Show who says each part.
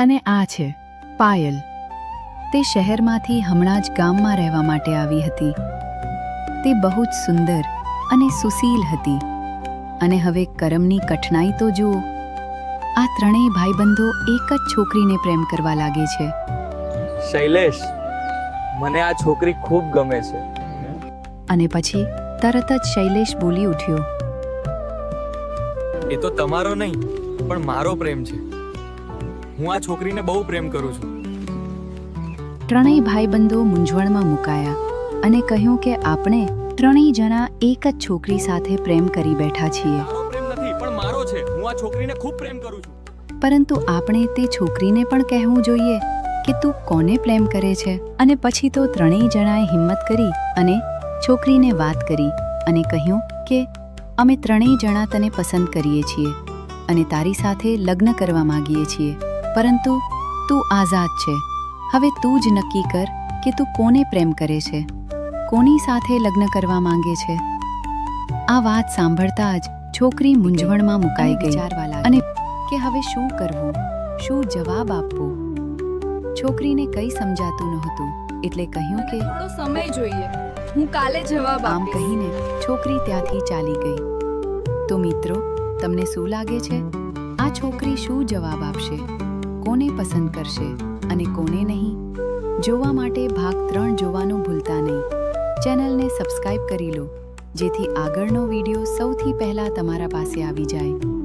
Speaker 1: અને આ છે પાયલ. તે શહેરમાંથી હમણાં જ ગામમાં રહેવા માટે આવી હતી. તે બહુ જ સુંદર અને સુશીલ હતી. અને હવે કરમની કઠણાઈ તો જુઓ. આ ત્રણેય ભાઈબંધો એક જ છોકરીને પ્રેમ કરવા લાગે છે.
Speaker 2: શૈલેષ મને આ છોકરી ખૂબ ગમે છે.
Speaker 1: અને પછી તરત જ શૈલેષ બોલી ઉઠ્યો.
Speaker 2: એ તો તમારો નહીં પણ મારો પ્રેમ છે. હું આ છોકરીને બહુ પ્રેમ કરું છું.
Speaker 1: ત્રણેય ભાઈબંધો મૂંઝવણમાં મુકાયા અને કહ્યું કે આપણે ત્રણેય જણા એક જ છોકરી સાથે પ્રેમ કરી બેઠા છીએ.
Speaker 2: પ્રેમ નથી પણ મારો છે. હું આ છોકરીને ખૂબ પ્રેમ કરું છું.
Speaker 1: પરંતુ આપણે તે છોકરીને પણ કહેવું જોઈએ કે તું કોને પ્રેમ કરે છે? અને પછી તો ત્રણેય જણાએ હિંમત કરી અને છોકરીને વાત કરી અને કહ્યું કે અમે ત્રણેય જણા તને પસંદ કરીએ છીએ અને તારી સાથે લગ્ન કરવા માંગીએ છીએ. પરંતુ તું આઝાદ છે. હવે તું જ નક્કી કર કે તું કોને પ્રેમ કરે છે? કોની સાથે લગ્ન કરવા માંગે છે? આ વાત સાંભળતા જ છોકરી મૂંઝવણમાં મુકાઈ ગઈ અને કે હવે શું કરવું? શું જવાબ આપવો? છોકરીને કંઈ સમજાતું નહોતું એટલે કહ્યું કે
Speaker 3: થોડો સમય જોઈએ. હું કાલે જવાબ
Speaker 1: આમ કહીને છોકરી ત્યાંથી ચાલી ગઈ. તો મિત્રો તમને શું લાગે છે? આ છોકરી શું જવાબ આપશે? કોને પસંદ કરશે અને કોને નહીં? જોવા માટે ભાગ ત્રણ જોવાનું ભૂલતા નહીં. ચેનલને સબસ્ક્રાઇબ કરી લો, જેથી આગળનો વીડિયો સૌથી પહેલા તમારા પાસે આવી જાય.